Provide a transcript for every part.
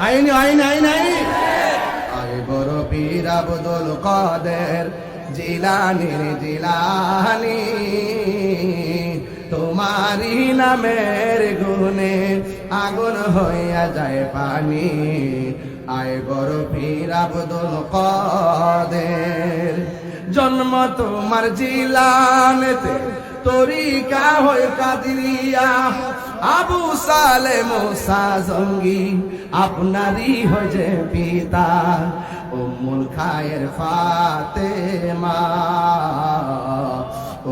আইনি, আইন আইন কাদের জিলানি জিলানি। তোমারি নামের গুনে আগুন হইয়া যায় পানি। আয় বড় পীর আব্দুল কাদের, জন্ম তোমার জিলানেতে। তরিকা হয়ে কাদিরিয়া, আবু সালে মোসা জঙ্গি আপনারই হয়ে পিতা, উম্মুল খায়ের ফাতেমা।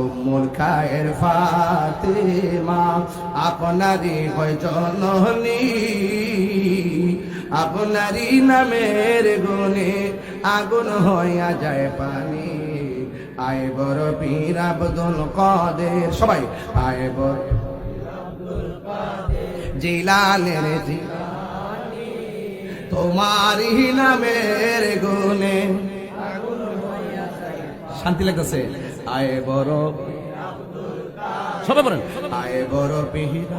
উম্মুল খায়ের ফাতেমা, আপনারই হয় জননী, আপনারই নামের গুণে আগুন হইয়া যায় পানি। আয় বড় পীর আব্দুল কাদের। সবাই আয় বড় জিলানি, তোমারই নামের গুণে। শান্তি লাগতেছে। আয় বড় সবাই বলেন আয় বড় পীর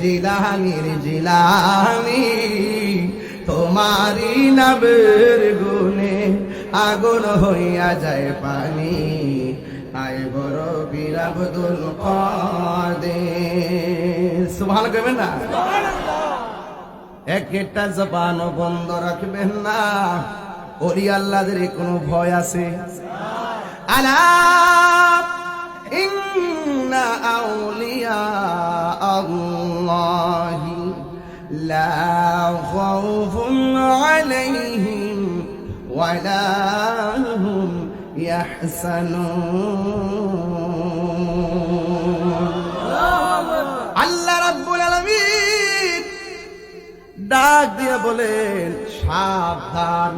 জিলানির জিলানি তোমারি নাবের গুনে আগুন হইয়া যায় পানি। আয় বড় বীর আব্দুল কাদের। সুবহান করবেন না? একটা জবান বন্ধ রাখবেন না। ওলি আল্লাহদের কোনো ভয় আছে? আলা ইন্না আউলিয়া আল্লাহি লা খাউফুন আলাইহিম ওয়ালা هم আল্লাহ রাব্বুল আলামিন ডাক দিয়ে বলেন, সাবধান।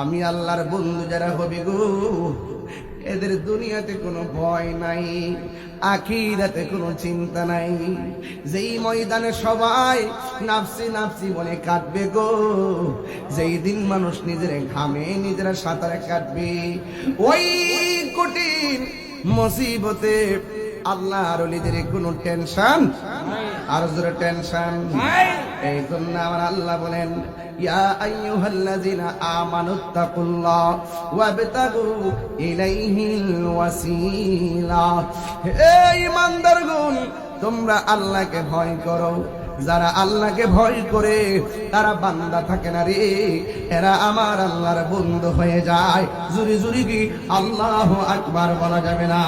আমি আল্লাহর বন্ধু যারা হবি গো এদের দুনিয়াতে কোনো ভয় নাই, আখিরাতে কোনো চিন্তা নাই। যেই ময়দানে সবাই নাফসি নাফসি বলে কাটবে গো, যেই দিন মানুষ নিজের ঘামে নিজেরা সাঁতারে কাটবে, ওই কঠিন মুসিবতে আল্লাহর নিজের কোনো টেনশন আর জোরে টেনশন। এই জন্য আমার আল্লাহ বলেন ইয়া আইয়ুহাল্লাযিনা আমানুত্তাকুল্লাহ ওয়াবতাগু ইলাইহিল ওয়াসিলা। হে ঈমানদারগণ তোমরা আল্লাহকে ভয় করো। যারা আল্লাহকে ভয় করে তারা বান্দা থাকে না রে। এরা আমার আল্লাহর বন্ধু হয়ে যায়। জুরি জুরি কি আল্লাহ আকবার বলা যাবে না।